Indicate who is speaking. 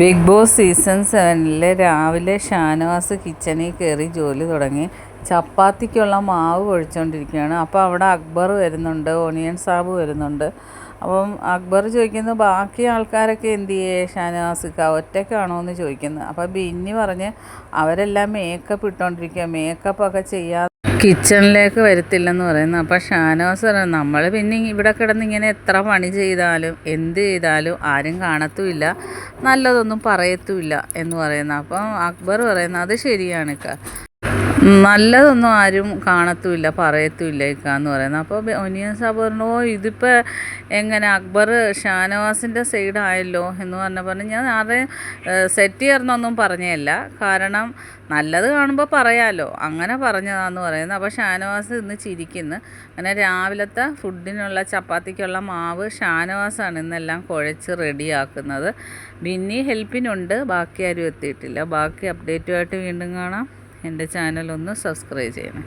Speaker 1: Big boss season സെവനിൽ രാവിലെ ഷാനവാസ് കിച്ചണിൽ കയറി ജോലി തുടങ്ങി. ചപ്പാത്തിക്കുള്ള മാവ് കുഴച്ചുകൊണ്ടിരിക്കുകയാണ് അപ്പോൾ അവിടെ അക്ബർ വരുന്നുണ്ട് ഓണിയൻ സാബ് വരുന്നുണ്ട്. അപ്പം അക്ബർ ചോദിക്കുന്നു ബാക്കി ആൾക്കാരൊക്കെ എന്ത് ചെയ്യേ ഷാനവാസിക്ക? ഒറ്റയ്ക്കാണോ എന്ന് ചോദിക്കുന്നു. അപ്പോൾ ബിന്നി പറഞ്ഞ് അവരെല്ലാം മേക്കപ്പ് ഇട്ടുകൊണ്ടിരിക്കുക മേക്കപ്പൊക്കെ ചെയ്യാതെ കിച്ചണിലേക്ക് വരത്തില്ലെന്ന് പറയുന്നു. അപ്പം ഷാനവാസ് പറയുന്നു നമ്മൾ പിന്നെ ഇവിടെ കിടന്ന് ഇങ്ങനെ എത്ര പണി ചെയ്താലും എന്ത് ചെയ്താലും ആരും കാണത്തുമില്ല നല്ലതൊന്നും പറയത്തുമില്ല എന്ന് പറയുന്നു. അപ്പം അക്ബർ പറയുന്നു അത് ശരിയാണ് ഇക്ക നല്ലതൊന്നും ആരും കാണത്തുമില്ല പറയത്തുമില്ല ഇക്കാന്ന് പറയുന്നത്. അപ്പോൾ ഒനിയൻ സാബ് പറഞ്ഞു ഓ ഇതിപ്പോൾ എങ്ങനെ അക്ബർ ഷാനവാസിന്റെ സൈഡായല്ലോ എന്ന് പറഞ്ഞ പറഞ്ഞ് ഞാൻ ആരെ സെറ്റ് ചേർന്നൊന്നും പറഞ്ഞതല്ല കാരണം നല്ലത് കാണുമ്പോൾ പറയാമല്ലോ അങ്ങനെ പറഞ്ഞതാന്ന് പറയുന്നത്. അപ്പോൾ ഷാനവാസ് ഇന്ന് ചിരിക്കുന്നു. അങ്ങനെ രാവിലത്തെ ഫുഡിനുള്ള ചപ്പാത്തിക്കുള്ള മാവ് ഷാനവാസാണ് ഇന്നെല്ലാം കുഴച്ച് റെഡിയാക്കുന്നത്. ബിന്നി ഹെൽപ്പിനുണ്ട് ബാക്കി ആരും എത്തിയിട്ടില്ല. ബാക്കി അപ്ഡേറ്റുമായിട്ട് വീണ്ടും കാണാം. എന്റെ ചാനലൊന്ന് സബ്സ്ക്രൈബ് ചെയ്യണം.